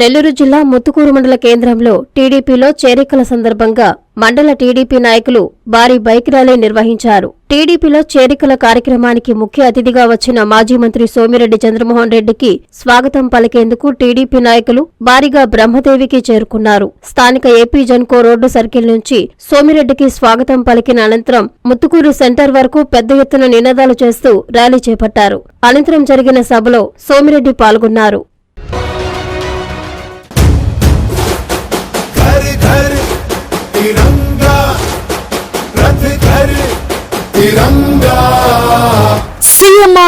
నెల్లూరు జిల్లా ముత్తుకూరు మండల కేంద్రంలో టీడీపీలో చేరికల సందర్భంగా మండల టీడీపీ నాయకులు భారీ బైక్ ర్యాలీ నిర్వహించారు. టీడీపీలో చేరికల కార్యక్రమానికి ముఖ్య అతిథిగా వచ్చిన మాజీ మంత్రి సోమిరెడ్డి చంద్రమోహన్ రెడ్డికి స్వాగతం పలికేందుకు టీడీపీ నాయకులు భారీగా బ్రహ్మదేవికి చేరుకున్నారు. స్థానిక ఏపీ జన్కో రోడ్డు సర్కిల్ నుంచి సోమిరెడ్డికి స్వాగతం పలికిన అనంతరం ముత్తుకూరు సెంటర్ వరకు పెద్ద ఎత్తున నినాదాలు చేస్తూ ర్యాలీ చేపట్టారు. అనంతరం జరిగిన సభలో సోమిరెడ్డి పాల్గొన్నారు. तिरंगा रथ घर तिरंगा